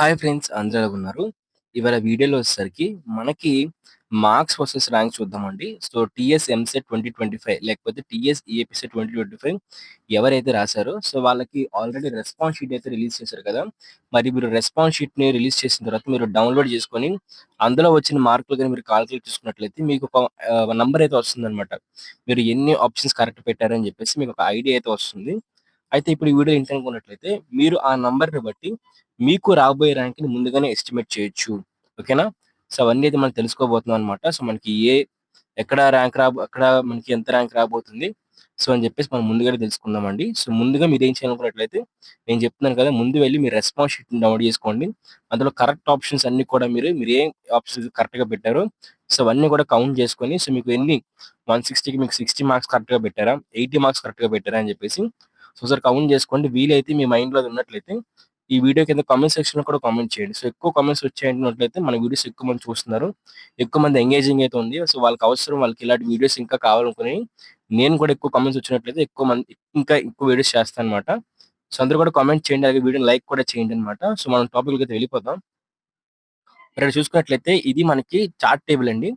Hi friends అందరూ ఉన్నారు? ఇవాళ వీడియోలో వచ్చేసరికి మనకి మార్క్స్ వర్సెస్ ర్యాంక్ చూద్దామండి. సో, టీఎస్ ఎంసెట్ 2025 లేకపోతే టీఎస్ ఈఏపీసెట్ 2025 ఎవరైతే రాశారో సో, వాళ్ళకి ఆల్రెడీ రెస్పాన్స్ షీట్ అయితే రిలీజ్ చేశారు కదా! మరి మీరు రెస్పాన్స్ షీట్‌ని రిలీజ్ చేసిన తర్వాత మీరు డౌన్‌లోడ్ చేసుకొని అందులో వచ్చిన మార్కులు కానీ మీరు కాల్కులేట్ చేసుకున్నట్లయితే మీకు ఒక నంబర్ అయితే వస్తుందన్నమాట. మీరు ఎన్ని ఆప్షన్స్ కరెక్ట్ పెట్టారని చెప్పేసి మీకు ఒక ఐడియా అయితే వస్తుంది. అయితే ఇప్పుడు ఈ వీడియో ఏంటనుకున్నట్లయితే మీరు ఆ నంబర్‌ని బట్టి మీకు రాబోయే ర్యాంక్‌ని ముందుగానే ఎస్టిమేట్ చేయొచ్చు. ఓకేనా? సో, అవన్నీ అయితే మనం తెలుసుకోబోతున్నాం అనమాట సో, మనకి ఏ ఎక్కడ ర్యాంక్ రాబో ఎక్కడ మనకి ఎంత ర్యాంక్ రాబోతుంది. సో, అని చెప్పేసి మనం ముందుగానే తెలుసుకుందామండి. సో, ముందుగా మీరు ఏం చేయాలనుకున్నట్లయితే నేను చెప్తున్నాను కదా! ముందు వెళ్ళి మీ రెస్పాన్స్ షీట్‌ని డౌన్‌లోడ్ చేసుకోండి. అందులో కరెక్ట్ ఆప్షన్స్ అన్ని కూడా మీరు మీరు ఏ ఆప్షన్స్ కరెక్ట్‌గా పెట్టారో సో, అవన్నీ కూడా కౌంట్ చేసుకొని సో, మీకు ఎన్ని 160కి మీకు 60 మార్క్స్ కరెక్ట్‌గా పెట్టారా? 80 మార్క్స్ కరెక్ట్‌గా పెట్టారా? అని చెప్పేసి సో, సార్ కౌంట్ చేసుకోండి. వీలైతే మీ మైండ్‌లో ఉన్నట్లయితే ఈ వీడియో కింద కామెంట్ సెక్షన్‌లో కూడా కామెంట్ చేయండి. సో, ఎక్కువ కామెంట్స్ వచ్చాయంటున్నట్లయితే మన వీడియోస్ ఎక్కువ మంది చూస్తున్నారు. ఎక్కువ మంది ఎంగేజింగ్ అయితే ఉంది. సో, వాళ్ళకి అవసరం వాళ్ళకి ఇలాంటి వీడియోస్ ఇంకా కావాలనుకుని నేను కూడా ఎక్కువ కామెంట్స్ వచ్చినట్లయితే ఎక్కువ మంది ఇంకా ఎక్కువ వీడియోస్ చేస్తానన్నమాట. సో, అందరూ కూడా కామెంట్ చేయండి. అలాగే వీడియోని లైక్ కూడా చేయండి అనమాట సో, మనం టాపిక్ అయితే వెళ్ళిపోతాం ఇక్కడ చూసుకున్నట్లయితే ఇది మనకి చార్ట్ టేబుల్ అండి.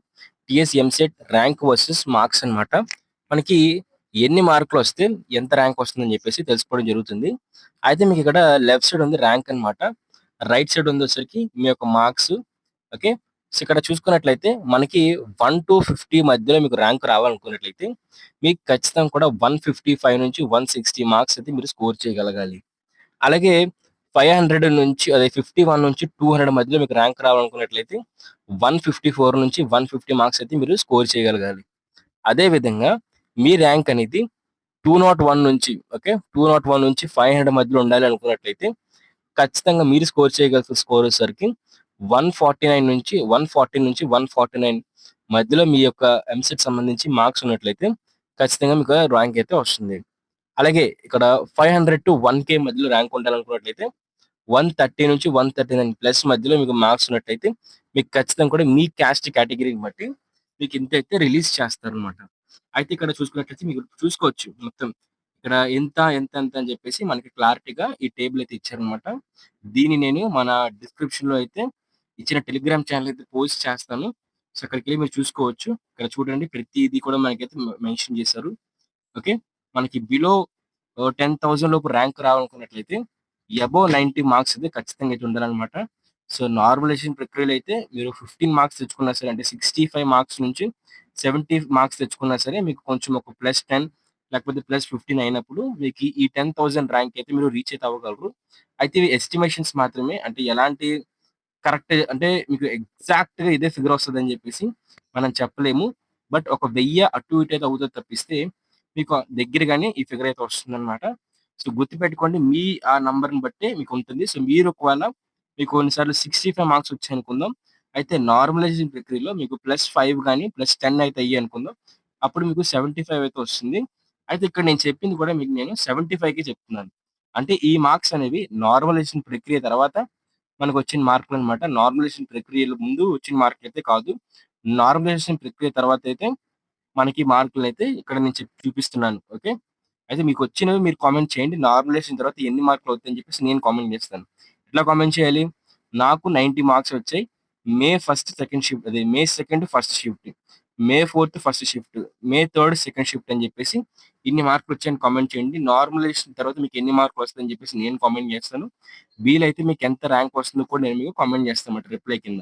TS EAMCET rank versus marks అన్నమాట. మనకి ఎన్ని మార్కులు వస్తే ఎంత ర్యాంక్ వస్తుందని చెప్పేసి తెలుసుకోవడం జరుగుతుంది. అయితే మీకు ఇక్కడ లెఫ్ట్ సైడ్ ఉంది ర్యాంక్ అన్నమాట. రైట్ సైడ్ ఉండేసరికి మీ యొక్క మార్క్స్. ఓకే. సో, ఇక్కడ చూసుకున్నట్లయితే మనకి 1-50 మధ్యలో మీకు ర్యాంక్ రావాలనుకున్నట్లయితే మీకు ఖచ్చితంగా కూడా 155 నుంచి 160 మార్క్స్ అయితే మీరు స్కోర్ చేయగలగాలి. అలాగే 500 నుంచి అదే 51 నుంచి 200 మధ్యలో మీకు ర్యాంక్ రావాలనుకున్నట్లయితే 154 నుంచి 150 మార్క్స్ అయితే మీరు స్కోర్ చేయగలగాలి. అదే విధంగా మీ ర్యాంక్ అనేది 201 నుంచి ఓకే. 201 నుంచి 500 మధ్యలో ఉండాలి అనుకున్నట్లయితే ఖచ్చితంగా మీరు స్కోర్ చేయగలిగిన స్కోర్ వచ్చేసరికి 149 నుంచి 140 నుంచి 149 మధ్యలో మీ యొక్క ఎంసెట్ సంబంధించి మార్క్స్ ఉన్నట్లయితే ఖచ్చితంగా మీకు ర్యాంక్ అయితే వస్తుంది. అలాగే ఇక్కడ 500-1K మధ్యలో ర్యాంక్ ఉండాలనుకున్నట్లయితే 130 నుంచి 139 ప్లస్ మధ్యలో మీకు మార్క్స్ ఉన్నట్లయితే మీకు ఖచ్చితంగా కూడా మీ క్యాస్ట్ కేటగిరీని బట్టి మీకు ఇంత అయితే రిలీజ్ చేస్తారనమాట అయితే ఇక్కడ చూసుకున్నట్లయితే మీకు చూసుకోవచ్చు మొత్తం. ఇక్కడ ఎంత, ఎంత, ఎంత అని చెప్పేసి మనకి క్లారిటీగా ఈ టేబుల్ అయితే ఇచ్చారన్నమాట. దీన్ని నేను మన డిస్క్రిప్షన్‌లో అయితే ఇచ్చిన టెలిగ్రామ్ ఛానల్ అయితే పోస్ట్ చేస్తాను. సో, అక్కడికి వెళ్ళి మీరు చూసుకోవచ్చు. ఇక్కడ చూడండి ప్రతిది కూడా మనకైతే మెన్షన్ చేశారు. ఓకే. మనకి బిలో టెన్ థౌసండ్ లోపు ర్యాంక్ రావాలనుకున్నట్లయితే అబోవ్ 90 మార్క్స్ అయితే ఖచ్చితంగా అయితే ఉండాలన్నమాట. సో, నార్మలైజేషన్ ప్రక్రియలో అయితే మీరు 15 మార్క్స్ తెచ్చుకున్నా సరే అంటే 65 మార్క్స్ నుంచి 70 మార్క్స్ తెచ్చుకున్నా సరే మీకు కొంచెం ఒక +10 లేకపోతే +15 అయినప్పుడు మీకు ఈ 10,000 ర్యాంక్ అయితే మీరు రీచ్ అయితే అవ్వగలరు. అయితే ఇవి ఎస్టిమేషన్స్ మాత్రమే. అంటే ఎలాంటి కరెక్ట్ అంటే మీకు ఎగ్జాక్ట్‌గా ఇదే ఫిగర్ వస్తదని చెప్పేసి మనం చెప్పలేము. బట్ ఒక వెయ్యి అటు ఇటు అయితే అవుతుంది తప్పిస్తే మీకు దగ్గరగానే ఈ ఫిగర్ అయితే వస్తుందన్నమాట. సో, గుర్తుపెట్టుకోండి మీ ఆ నంబర్‌ని బట్టే మీకు ఉంటుంది. సో, మీరు ఒకవేళ మీకు కొన్నిసార్లు 65 మార్క్స్ వచ్చాయనుకుందాం. అయితే నార్మలైజేషన్ ప్రక్రియలో మీకు ప్లస్ ఫైవ్ కానీ ప్లస్ టెన్ అయితే అయ్యి అనుకుందాం అప్పుడు మీకు 75 అయితే వస్తుంది. అయితే ఇక్కడ నేను చెప్పింది కూడా మీకు నేను 75కే చెప్తున్నాను. అంటే ఈ మార్క్స్ అనేవి నార్మలైజేషన్ ప్రక్రియ తర్వాత మనకు వచ్చిన మార్కులు అనమాట నార్మలైజేషన్ ప్రక్రియలో ముందు వచ్చిన మార్కులైతే కాదు. నార్మలైజేషన్ ప్రక్రియ తర్వాత అయితే మనకి మార్కులు అయితే ఇక్కడ నేను చెప్ చూపిస్తున్నాను. ఓకే. అయితే మీకు వచ్చినవి మీరు కామెంట్ చేయండి. నార్మలైజేషన్ తర్వాత ఎన్ని మార్కులు అవుతాయని చెప్పేసి నేను కామెంట్ చేస్తాను. ఎట్లా కామెంట్ చేయాలి? నాకు 90 మార్క్స్ వచ్చాయి. మే ఫస్ట్ సెకండ్ షిఫ్ట్ అదే May second first shift. May fourth first shift. May third second shift అని చెప్పేసి ఇన్ని మార్కులు వచ్చాయని కామెంట్ చేయండి. నార్మలైజేషన్ తర్వాత మీకు ఎన్ని మార్కులు వస్తాయని చెప్పేసి నేను కామెంట్ చేస్తాను. వీలైతే మీకు ఎంత ర్యాంక్ వస్తుందో కూడా నేను మీకు కామెంట్ చేస్తానన్నమాట రిప్లై కింద.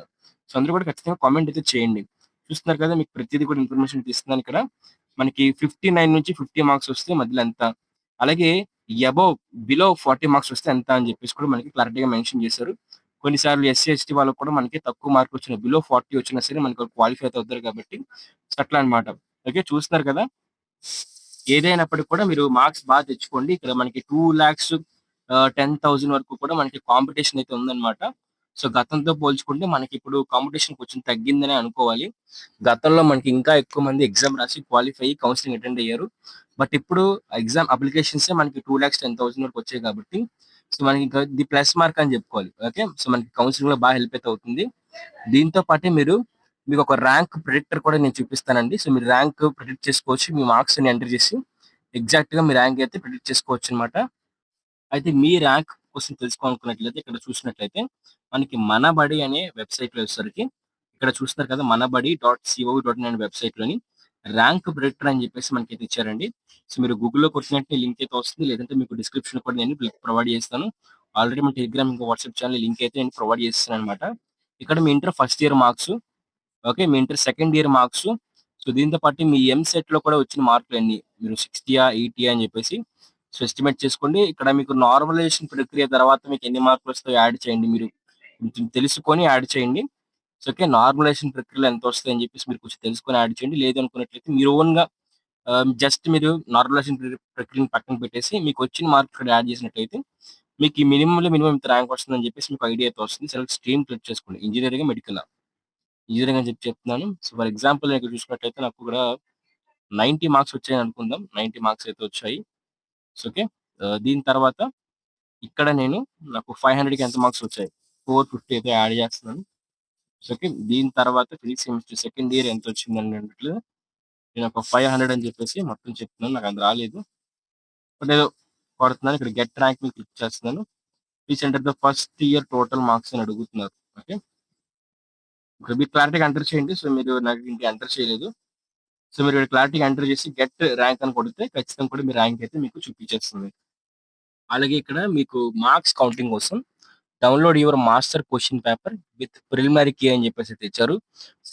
సో, అందరూ కూడా ఖచ్చితంగా కామెంట్ అయితే చేయండి. చూస్తున్నారు కదా! మీకు ప్రతిదీ కూడా ఇన్ఫర్మేషన్ అయితే ఇస్తున్నాను ఇక్కడ. మనకి 59 నుంచి 50 మార్క్స్ వస్తే మధ్యలో ఎంత? అలాగే అబోవ్ బిలో 40 మార్క్స్ వస్తే ఎంత అని చెప్పేసి కూడా మనకి క్లారిటీగా మెన్షన్ చేశారు. కొన్నిసార్లు ఎస్సీ, ఎస్టీ వాళ్ళకి కూడా మనకి తక్కువ మార్కులు వచ్చిన బిలో 40 వచ్చినా సరే మనకి క్వాలిఫై అయితే అవుతారు కాబట్టి అట్లా అనమాట ఓకే. చూస్తున్నారు కదా! ఏదైనప్పటికీ కూడా మీరు మార్క్స్ బాగా తెచ్చుకోండి. ఇక్కడ మనకి టూ లాక్స్ టెన్ థౌసండ్ వరకు కూడా మనకి కాంపిటీషన్ అయితే ఉందన్నమాట. సో, గతంతో పోల్చుకుంటే మనకి ఇప్పుడు కాంపిటీషన్ కొంచెం తగ్గిందనే అనుకోవాలి. గతంలో మనకి ఇంకా ఎక్కువ మంది ఎగ్జామ్ రాసి క్వాలిఫై అయ్యి కౌన్సెలింగ్ అటెండ్ అయ్యారు. బట్ ఇప్పుడు ఎగ్జామ్ అప్లికేషన్సే మనకి 2,10,000 వరకు వచ్చాయి కాబట్టి సో, మనకి ఇంకా ఇది ప్లస్ మార్క్ అని చెప్పుకోవాలి. ఓకే. సో, మనకి కౌన్సిలింగ్లో బాగా హెల్ప్ అయితే అవుతుంది. దీంతో పాటే మీరు మీకు ఒక ర్యాంక్ ప్రిడిక్టర్ కూడా నేను చూపిస్తానండి. సో, మీరు ర్యాంక్ ప్రిడిక్ట్ చేసుకోవచ్చు. మీ మార్క్స్ని ఎంటర్ చేసి ఎగ్జాక్ట్గా మీ ర్యాంక్ అయితే ప్రిడిక్ట్ చేసుకోవచ్చన్నమాట. అయితే మీ ర్యాంక్ కోసం తెలుసుకోవాలనుకున్నట్లయితే ఇక్కడ చూసినట్లయితే మనకి మనబడి అనే వెబ్‌సైట్‌లో వచ్చేసరికి ఇక్కడ చూస్తున్నారు కదా! Manabadi dot CoV dot in అనే వెబ్‌సైట్‌లోని ర్యాంక్ బ్రెటర్ అని చెప్పేసి మనకైతే ఇచ్చారండి. సో, మీరు గూగుల్‌లో కొట్టినట్టు లింక్ అయితే వస్తుంది. లేదంటే మీకు డిస్క్రిప్షన్ కూడా నేను ప్రొవైడ్ చేస్తాను. ఆల్రెడీ మన టెలిగ్రామ్ ఇంకా వాట్సాప్ ఛానల్ లింక్ అయితే నేను ప్రొవైడ్ చేసేసాననమాట. ఇక్కడ మీ inter first year marks, okay. మీ inter second year marks, so, దీంతో పాటు మీ ఎంసెట్‌లో కూడా వచ్చిన మార్కులు అన్ని మీరు 60యా, 80యా అని చెప్పేసి సో, ఎస్టిమేట్ చేసుకోండి. ఇక్కడ మీకు నార్మలైజేషన్ ప్రక్రియ తర్వాత మీకు ఎన్ని మార్కులు వస్తాయో యాడ్ చేయండి. మీరు కొంచెం తెలుసుకొని యాడ్ చేయండి. So, okay. నార్మలైజేషన్ ప్రక్రియలో వస్తుంది అని చెప్పేసి మీరు కొంచెం తెలుసుకొని యాడ్ చేయండి. లేదు అనుకున్నట్లయితే మీరు ఓన్‌గా జస్ట్ um, మీరు నార్మలైజేషన్ ప్రక్రియను పక్కన పెట్టేసి మీకు వచ్చిన మార్క్ ఇక్కడ యాడ్ చేసినట్లయితే మీకు ఈ మినిమంలో మినిమం ఇంత ర్యాంక్ వస్తుందని చెప్పేసి మీకు ఐడియా అయితే వస్తుంది. సెలెక్ట్ స్ట్రీమ్ క్లిక్ చేసుకోండి. ఇంజనీరింగ్ మెడికల్ ఇంజనీరింగ్ అని చెప్పి చెప్తున్నాను. సో, ఫర్ ఎగ్జాంపుల్ నేను ఇక్కడ చూసుకున్నట్లయితే నాకు కూడా నైంటీ మార్క్స్ వచ్చాయని అనుకుందాం. 90 మార్క్స్ అయితే వచ్చాయి. So, okay. Uh, దీని తర్వాత ఇక్కడ నేను నాకు 500కి ఎంత మార్క్స్ వచ్చాయి? 450 అయితే యాడ్ చేస్తున్నాను. ఓకే. దీని తర్వాత ఫిజిక్స్, కెమిస్ట్రీ సెకండ్ ఇయర్ ఎంత వచ్చిందని అన్నట్లు నేను ఒక 500 అని చెప్పేసి మొత్తం చెప్తున్నాను. నాకు అది రాలేదు. బట్ ఏదో కొడుతున్నాను. ఇక్కడ గెట్ ర్యాంక్ మీద క్లిక్ చేస్తున్నాను. Please enter the first year total marks అని అడుగుతున్నారు. ఓకే. ఇక్కడ మీరు క్లారిటీగా ఎంటర్ చేయండి. సో, మీరు నాకు ఇంటికి ఎంటర్ చేయలేదు. సో, మీరు ఇక్కడ క్లారిటీగా ఎంటర్ చేసి గెట్ ర్యాంక్ అని కొడితే ఖచ్చితంగా కూడా మీ ర్యాంక్ అయితే మీకు చూపించేస్తుంది. అలాగే ఇక్కడ మీకు మార్క్స్ కౌంటింగ్ కోసం download your master question paper with preliminary key అని చెప్పేసి అయితే ఇచ్చారు.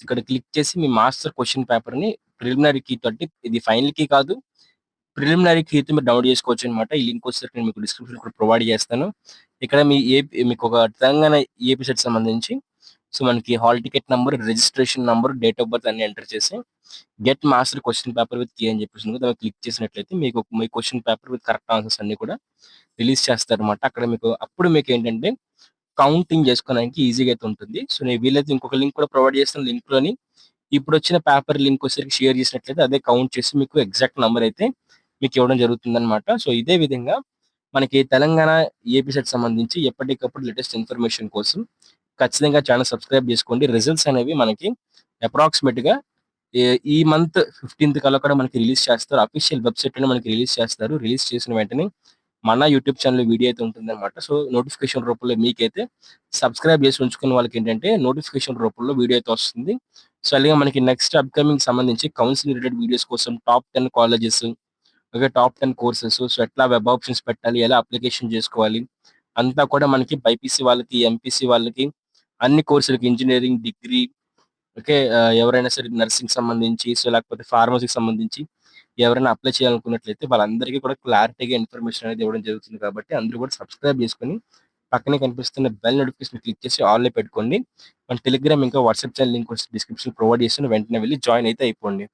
ఇక్కడ క్లిక్ చేసి మీ మాస్టర్ క్వశ్చన్ పేపర్‌ని ప్రిలిమినరీ కీ తోటి ఇది ఫైనల్ కీ కాదు. ప్రిలిమినరీ కీతో మీరు డౌన్లోడ్ చేసుకోవచ్చనమాట. ఈ లింక్ వచ్చేసరికి నేను మీకు డిస్క్రిప్షన్ కూడా ప్రొవైడ్ చేస్తాను. ఇక్కడ మీ ఏపీ మీకు ఒక తెలంగాణ ఏపీ సెట్ సంబంధించి సో, మనకి hall ticket number registration number date of birth అన్ని ఎంటర్ చేసి get master question paper with key అని చెప్పేసి ఉంది. దాన్ని క్లిక్ చేసినట్లయితే మీకు మీ question paper with correct answers అన్ని కూడా రిలీజ్ చేస్తారనమాట. అక్కడ మీకు అప్పుడు మీకు ఏంటంటే కౌంటింగ్ చేసుకోవడానికి ఈజీగా అయితే ఉంటుంది. సో, నేను వీలైతే ఇంకొక లింక్ కూడా ప్రొవైడ్ చేస్తాను. లింక్‌లోని ఇప్పుడొచ్చిన పేపర్ లింక్ వచ్చేసరికి షేర్ చేసినట్లయితే అదే కౌంట్ చేసి మీకు ఎగ్జాక్ట్ నెంబర్ అయితే మీకు ఇవ్వడం జరుగుతుందన్నమాట సో, ఇదే విధంగా మనకి తెలంగాణ ఏపీ సెట్ సంబంధించి ఎప్పటికప్పుడు లేటెస్ట్ ఇన్ఫర్మేషన్ కోసం ఖచ్చితంగా ఛానల్ సబ్స్క్రైబ్ చేసుకోండి. రిజల్ట్స్ అనేవి మనకి అప్రాక్సిమేట్‌గా ఈ ఈ మంత్ 15థ్ కల్లా కూడా మనకి రిలీజ్ చేస్తారు. అఫీషియల్ వెబ్‌సైట్‌లోనే మనకి రిలీజ్ చేస్తారు. రిలీజ్ చేసిన వెంటనే మన యూట్యూబ్ ఛానల్ వీడియో అయితే ఉంటుందనమాట. సో, నోటిఫికేషన్ రూపంలో మీకైతే సబ్స్క్రైబ్ చేసి ఉంచుకున్న వాళ్ళకేంటంటే నోటిఫికేషన్ రూపంలో వీడియో అయితే వస్తుంది. సో, అలాగే మనకి నెక్స్ట్ అప్‌కమింగ్ సంబంధించి కౌన్సిలింగ్ రిలేటెడ్ వీడియోస్ కోసం top 10 colleges, okay. Top 10 courses so, ఎట్లా వెబ్ ఆప్షన్స్ పెట్టాలి? ఎలా అప్లికేషన్ చేసుకోవాలి? అంతా కూడా మనకి బైపీసీ వాళ్ళకి, ఎంపీసీ వాళ్ళకి అన్ని కోర్సులకి ఇంజనీరింగ్ డిగ్రీ ఓకే. ఎవరైనా సరే నర్సింగ్ సంబంధించి సో, లేకపోతే ఫార్మసీకి సంబంధించి ఎవరైనా అప్లై చేయాలనుకున్నట్లయితే వాళ్ళందరికీ కూడా క్లారిటీగా ఇన్ఫర్మేషన్ అనేది ఇవ్వడం జరుగుతుంది కాబట్టి అందరూ కూడా సబ్స్క్రైబ్ చేసుకొని పక్కనే కనిపిస్తున్న బెల్ నోటిఫికేషన్ క్లిక్ చేసి ఆల్‌లో పెట్టుకోండి. మన టెలిగ్రామ్ ఇంకా వాట్సాప్ ఛానల్ లింక్ వచ్చి ప్రొవైడ్ చేస్తాను. వెంటనే వెళ్ళి జాయిన్ అయితే అయిపోండి.